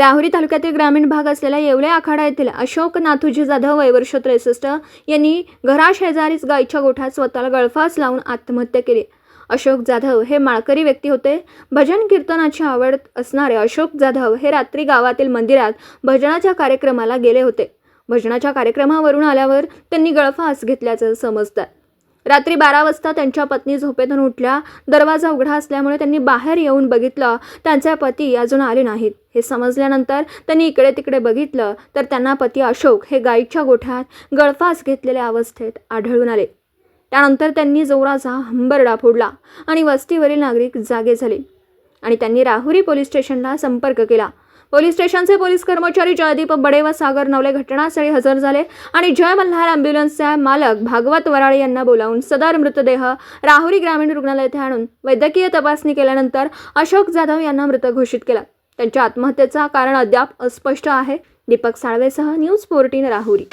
राहुरी तालुक्यातील ग्रामीण भाग असलेल्या येवले आखाडा येथील अशोक नाथूजी जाधव वय वर्ष त्रेसष्ट यांनी घराशेजारीच गायीच्या गोठ्यात स्वतःला गळफास लावून आत्महत्या केली. अशोक जाधव हे माळकरी व्यक्ती होते. भजन कीर्तनाची आवड असणारे अशोक जाधव हे रात्री गावातील मंदिरात भजनाच्या कार्यक्रमाला गेले होते. भजनाच्या कार्यक्रमावरून आल्यावर त्यांनी गळफास घेतल्याचं समजतात. रात्री बारा वाजता त्यांच्या पत्नी झोपेतून उठल्या. दरवाजा उघडा असल्यामुळे त्यांनी बाहेर येऊन बघितलं. त्यांचे पती अजून आले नाहीत. हे समजल्यानंतर त्यांनी इकडे तिकडे बघितलं. तर त्यांना पती अशोक हे गाईच्या गोठ्यात गळफास घेतलेल्या अवस्थेत आढळून आले. त्यानंतर त्यांनी जोराचा हंबरडा फोडला आणि वस्तीवरील नागरिक जागे झाले. आणि त्यांनी राहुरी पोलीस स्टेशनला संपर्क केला. पोलीस स्टेशनचे पोलीस कर्मचारी जयदीप बडे व सागर नवले घटनास्थळी हजर झाले आणि जय मल्हार अँब्युलन्सचे मालक भागवत वराळे यांना बोलावून सदर मृतदेह राहुरी ग्रामीण रुग्णालयात आणून वैद्यकीय तपासणी केल्यानंतर अशोक जाधव यांना मृत घोषित केला. त्यांच्या आत्महत्येचा कारण अद्याप अस्पष्ट आहे. दीपक साळवेसह न्यूज फोर्टीन राहुरी.